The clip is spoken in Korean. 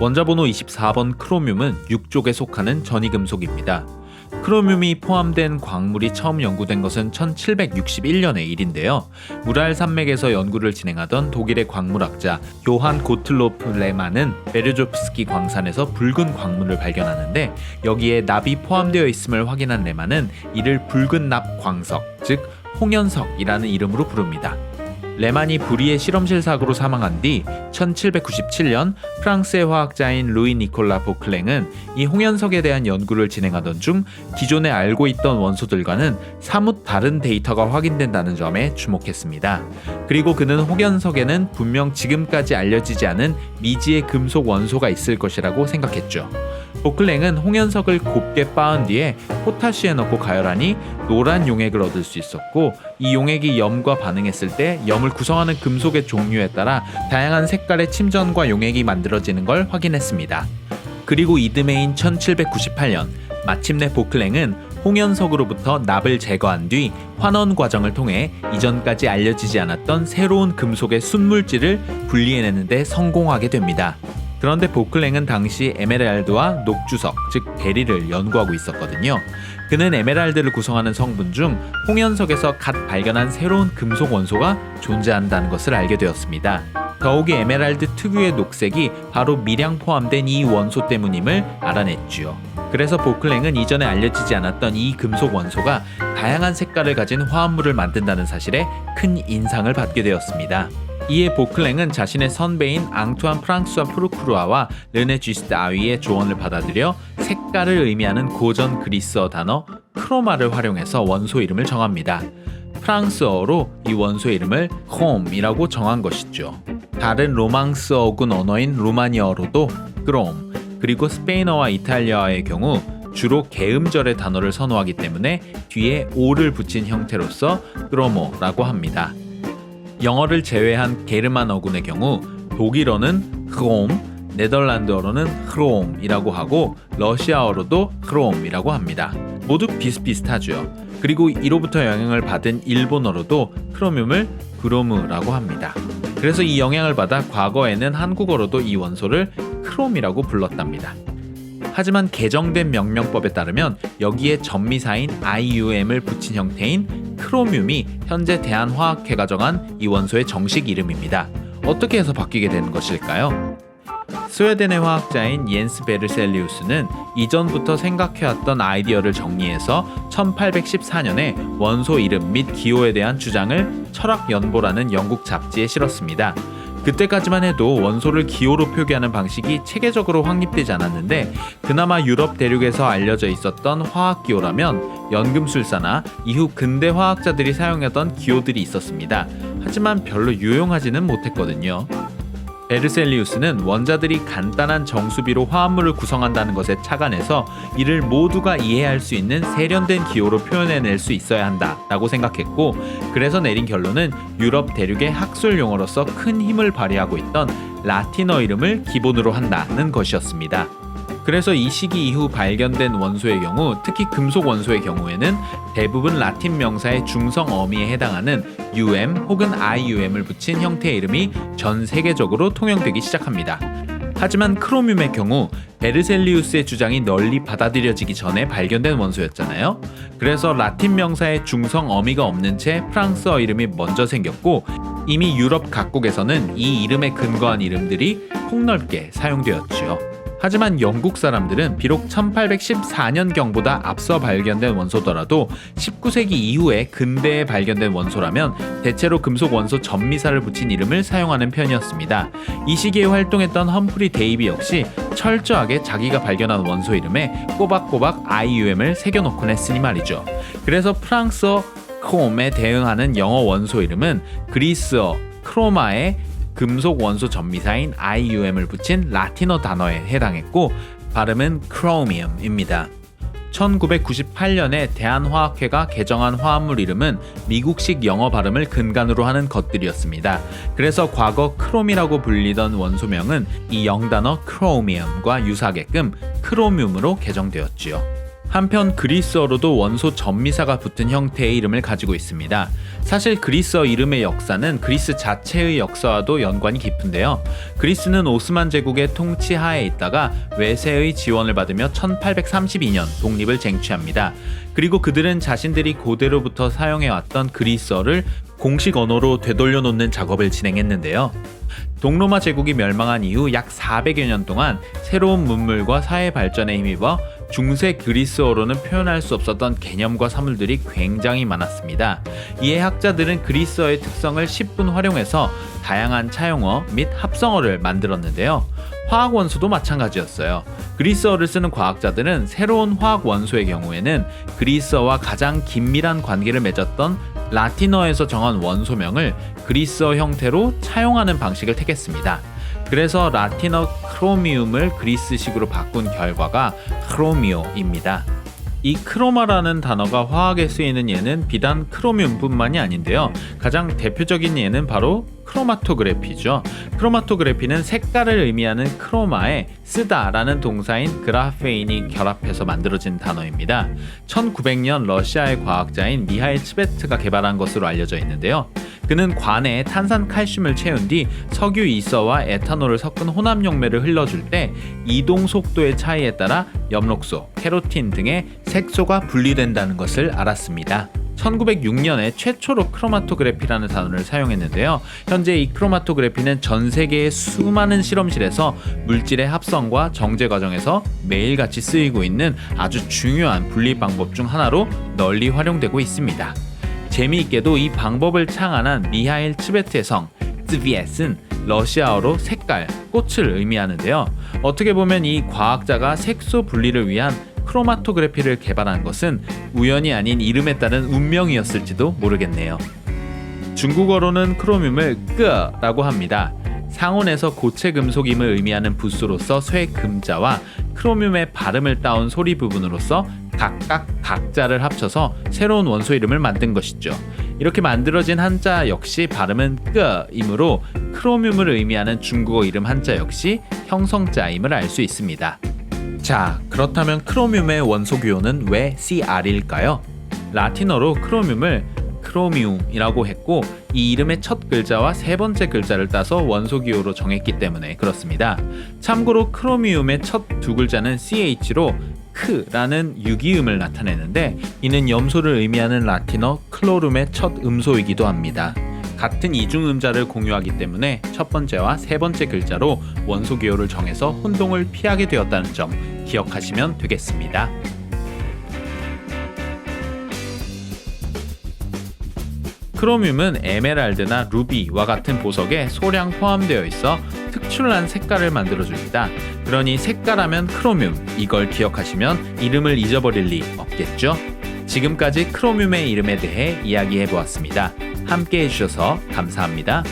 원자번호 24번 크로뮴은 육족에 속하는 전이금속입니다. 크로뮴이 포함된 광물이 처음 연구된 것은 1761년의 일인데요. 우랄 산맥에서 연구를 진행하던 독일의 광물학자 요한 고틀로프 레만은 베르조프스키 광산에서 붉은 광물을 발견하는데 여기에 납이 포함되어 있음을 확인한 레만은 이를 붉은 납 광석, 즉 홍연석이라는 이름으로 부릅니다. 레만이 불의의 실험실 사고로 사망한 뒤 1797년 프랑스의 화학자인 루이 니콜라 보클랭은 이 홍연석에 대한 연구를 진행하던 중 기존에 알고 있던 원소들과는 사뭇 다른 데이터가 확인된다는 점에 주목했습니다. 그리고 그는 홍연석에는 분명 지금까지 알려지지 않은 미지의 금속 원소가 있을 것이라고 생각했죠. 보클랭은 홍연석을 곱게 빻은 뒤에 포타시에 넣고 가열하니 노란 용액을 얻을 수 있었고 이 용액이 염과 반응했을 때 염을 구성하는 금속의 종류에 따라 다양한 색깔의 침전과 용액이 만들어지는 걸 확인했습니다. 그리고 이듬해인 1798년 마침내 보클랭은 홍연석으로부터 납을 제거한 뒤 환원 과정을 통해 이전까지 알려지지 않았던 새로운 금속의 순물질을 분리해내는 데 성공하게 됩니다. 그런데 보클랭은 당시 에메랄드와 녹주석, 즉 베리를 연구하고 있었거든요. 그는 에메랄드를 구성하는 성분 중 홍연석에서 갓 발견한 새로운 금속 원소가 존재한다는 것을 알게 되었습니다. 더욱이 에메랄드 특유의 녹색이 바로 미량 포함된 이 원소 때문임을 알아냈지요. 그래서 보클랭은 이전에 알려지지 않았던 이 금속 원소가 다양한 색깔을 가진 화합물을 만든다는 사실에 큰 인상을 받게 되었습니다. 이에 보클랭은 자신의 선배인 앙투안 프랑스와 프루크루아와 르네 쥐스트 아위의 조언을 받아들여 색깔을 의미하는 고전 그리스어 단어 크로마를 활용해서 원소 이름을 정합니다. 프랑스어로 이 원소 이름을 홈이라고 정한 것이죠. 다른 로망스어군 언어인 루마니어로도 그롬 그리고 스페인어와 이탈리아어의 경우 주로 개음절의 단어를 선호하기 때문에 뒤에 오를 붙인 형태로서 크로모라고 합니다. 영어를 제외한 게르만어군의 경우 독일어는 흐롬, 네덜란드어로는 흐롬이라고 하고 러시아어로도 흐롬이라고 합니다. 모두 비슷비슷하죠. 그리고 이로부터 영향을 받은 일본어로도 크로뮴을 그로무라고 합니다. 그래서 이 영향을 받아 과거에는 한국어로도 이 원소를 크롬이라고 불렀답니다. 하지만 개정된 명명법에 따르면 여기에 전미사인 IUM을 붙인 형태인 크로뮴이 현재 대한화학회가 정한 이 원소의 정식 이름입니다. 어떻게 해서 바뀌게 되는 것일까요? 스웨덴의 화학자인 옌스 베르셀리우스는 이전부터 생각해왔던 아이디어를 정리해서 1814년에 원소 이름 및 기호에 대한 주장을 철학연보라는 영국 잡지에 실었습니다. 그때까지만 해도 원소를 기호로 표기하는 방식이 체계적으로 확립되지 않았는데 그나마 유럽 대륙에서 알려져 있었던 화학 기호라면 연금술사나 이후 근대 화학자들이 사용하던 기호들이 있었습니다. 하지만 별로 유용하지는 못했거든요. 베르셀리우스는 원자들이 간단한 정수비로 화합물을 구성한다는 것에 착안해서 이를 모두가 이해할 수 있는 세련된 기호로 표현해낼 수 있어야 한다라고 생각했고 그래서 내린 결론은 유럽 대륙의 학술 용어로서 큰 힘을 발휘하고 있던 라틴어 이름을 기본으로 한다는 것이었습니다. 그래서 이 시기 이후 발견된 원소의 경우 특히 금속 원소의 경우에는 대부분 라틴 명사의 중성 어미에 해당하는 UM 혹은 IUM을 붙인 형태의 이름이 전 세계적으로 통용되기 시작합니다. 하지만 크로뮴의 경우 베르셀리우스의 주장이 널리 받아들여지기 전에 발견된 원소였잖아요. 그래서 라틴 명사의 중성 어미가 없는 채 프랑스어 이름이 먼저 생겼고 이미 유럽 각국에서는 이 이름에 근거한 이름들이 폭넓게 사용되었지요. 하지만 영국 사람들은 비록 1814년경보다 앞서 발견된 원소더라도 19세기 이후에 근대에 발견된 원소라면 대체로 금속 원소 전미사를 붙인 이름을 사용하는 편이었습니다. 이 시기에 활동했던 험프리 데이비 역시 철저하게 자기가 발견한 원소 이름에 꼬박꼬박 IUM을 새겨놓곤 했으니 말이죠. 그래서 프랑스어 크롬에 대응하는 영어 원소 이름은 그리스어 크로마의 금속 원소 전미사인 IUM을 붙인 라틴어 단어에 해당했고 발음은 크로미움입니다. 1998년에 대한화학회가 개정한 화합물 이름은 미국식 영어 발음을 근간으로 하는 것들이었습니다. 그래서 과거 크롬이라고 불리던 원소명은 이 영단어 크로미움과 유사하게끔 크로뮴으로 개정되었지요. 한편 그리스어로도 원소 전미사가 붙은 형태의 이름을 가지고 있습니다. 사실 그리스어 이름의 역사는 그리스 자체의 역사와도 연관이 깊은데요. 그리스는 오스만 제국의 통치 하에 있다가 외세의 지원을 받으며 1832년 독립을 쟁취합니다. 그리고 그들은 자신들이 고대로부터 사용해왔던 그리스어를 공식 언어로 되돌려 놓는 작업을 진행했는데요. 동로마 제국이 멸망한 이후 약 400여 년 동안 새로운 문물과 사회 발전에 힘입어 중세 그리스어로는 표현할 수 없었던 개념과 사물들이 굉장히 많았습니다. 이에 학자들은 그리스어의 특성을 10분 활용해서 다양한 차용어 및 합성어를 만들었는데요. 화학 원소도 마찬가지였어요. 그리스어를 쓰는 과학자들은 새로운 화학 원소의 경우에는 그리스어와 가장 긴밀한 관계를 맺었던 라틴어에서 정한 원소명을 그리스어 형태로 차용하는 방식을 택했습니다. 그래서 라틴어 크로미움을 그리스식으로 바꾼 결과가 크로미오입니다. 이 크로마라는 단어가 화학에 쓰이는 예는 비단 크로뮴뿐만이 아닌데요. 가장 대표적인 예는 바로 크로마토그래피죠. 크로마토그래피는 색깔을 의미하는 크로마에 쓰다라는 동사인 그라페인이 결합해서 만들어진 단어입니다. 1900년 러시아의 과학자인 미하일 츠베트가 개발한 것으로 알려져 있는데요. 그는 관에 탄산 칼슘을 채운 뒤 석유 이서와 에탄올을 섞은 혼합 용매를 흘러줄 때 이동 속도의 차이에 따라 엽록소, 케로틴 등의 색소가 분리된다는 것을 알았습니다. 1906년에 최초로 크로마토그래피라는 단어를 사용했는데요. 현재 이 크로마토그래피는 전 세계의 수많은 실험실에서 물질의 합성과 정제 과정에서 매일같이 쓰이고 있는 아주 중요한 분리 방법 중 하나로 널리 활용되고 있습니다. 재미있게도 이 방법을 창안한 미하일 츠베트의 성 즈비엣은 러시아어로 색깔, 꽃을 의미하는데요. 어떻게 보면 이 과학자가 색소 분리를 위한 크로마토그래피를 개발한 것은 우연이 아닌 이름에 따른 운명이었을지도 모르겠네요. 중국어로는 크로뮴을 끄라고 합니다. 상온에서 고체 금속임을 의미하는 부수로서 쇠 금자와 크로뮴의 발음을 따온 소리 부분으로서 각각 각자를 합쳐서 새로운 원소 이름을 만든 것이죠. 이렇게 만들어진 한자 역시 발음은 끄이므로 크로뮴을 의미하는 중국어 이름 한자 역시 형성자임을 알 수 있습니다. 자, 그렇다면 크로뮴의 원소 기호는 왜 CR일까요? 라틴어로 크로뮴을 크로미움이라고 했고 이 이름의 첫 글자와 세 번째 글자를 따서 원소 기호로 정했기 때문에 그렇습니다. 참고로 크로미움의 첫 두 글자는 CH로 크라는 유기음을 나타내는데 이는 염소를 의미하는 라틴어 클로룸의 첫 음소이기도 합니다. 같은 이중 음자를 공유하기 때문에 첫 번째와 세 번째 글자로 원소 기호를 정해서 혼동을 피하게 되었다는 점 기억하시면 되겠습니다. 크로뮴은 에메랄드나 루비와 같은 보석에 소량 포함되어 있어 특출난 색깔을 만들어줍니다. 그러니 색깔하면 크로뮴 이걸 기억하시면 이름을 잊어버릴 리 없겠죠? 지금까지 크로뮴의 이름에 대해 이야기해 보았습니다. 함께 해주셔서 감사합니다.